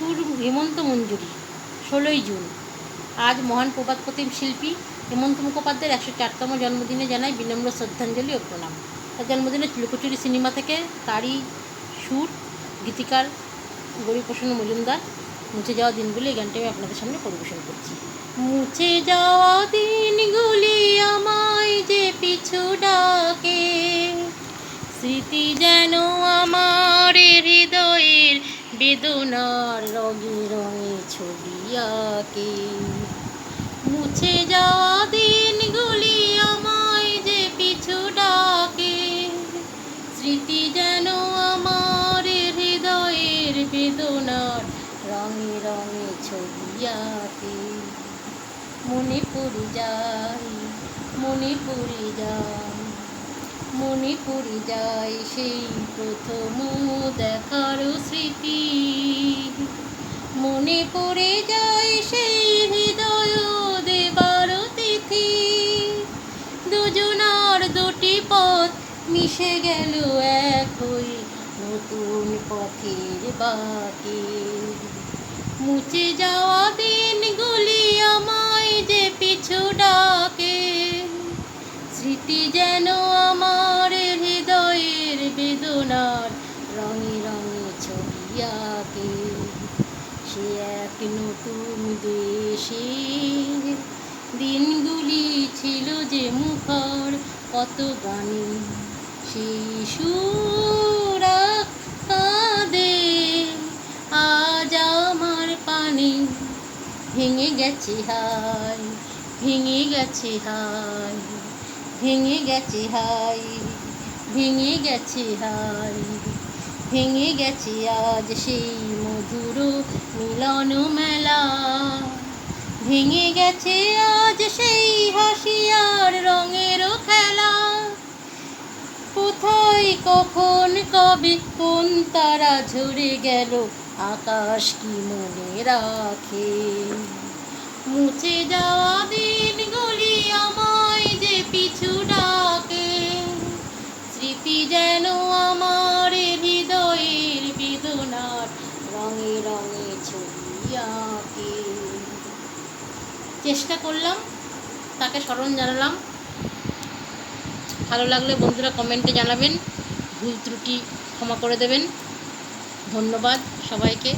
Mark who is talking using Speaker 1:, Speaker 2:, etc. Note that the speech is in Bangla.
Speaker 1: সুর হেমন্ত মঞ্জুরি, ষোলোই জুন। আজ মহান প্রবাদ প্রতিম শিল্পী হেমন্ত মুখোপাধ্যায়ের একশো চারতম জন্মদিনে জানাই বিনম্র শ্রদ্ধাঞ্জলি ও প্রণাম। তার জন্মদিনে লুকোচুরি সিনেমা থেকে তারই সুর, গীতিকার গরিপ্রসন্ন মজুমদার মুছে যাওয়া দিনগুলি এই গানটি আমি আপনাদের সামনে পরিবেশন করছি। মুছে যাওয়া দিনগুলি আমায় যে পিছু ডাকে, স্মৃতি যেন বেদনার রঙে রঙে ছবি আঁকে। মুছে যাওয়া দিনগুলি আমায় যে পিছু ডাকে। স্মৃতি যেন আমার হৃদয়ের বেদনার রঙে রঙে ছবি আঁকে। মনে পড়ে যায়, মনে পড়ে যায়। মনে পড়ে যায় সেই প্রথম দেখার স্মৃতি। মনে পড়ে যায় সেই হৃদয় দেবার তিথি। দুজনার দুটি পথ মিশে গেল একই নতুন পথের বাকি। মুছে যাওয়া দিনগুলি আমায় যে পিছু ডাকে, স্মৃতি যেন ছবি সে এক নতুন দেশে দিনগুলি ছিল যে মুখর কত গানে সুর কাঁদে আজ আমার পানে ভেঙে গেছে হাই ভেঙে গেছে হাই ভেঙে গেছে হাই ভেঙে গেছে হাই ভেঙে গেছে আজ সেই মধুর মিলন মেলা। ভেঙে গেছে আজ সেই হাসিয়ার রঙের খেলা। কোথায়, কখন, কবে, কোন তারা ঝরে গেল, আকাশ কি মনে রাখে? মুছে যাওয়া চেষ্টা করলাম, তাকে স্মরণ জানালাম। ভালো লাগলে বন্ধুরা কমেন্টে জানাবেন, ভুল ত্রুটি ক্ষমা করে দেবেন। ধন্যবাদ সবাইকে।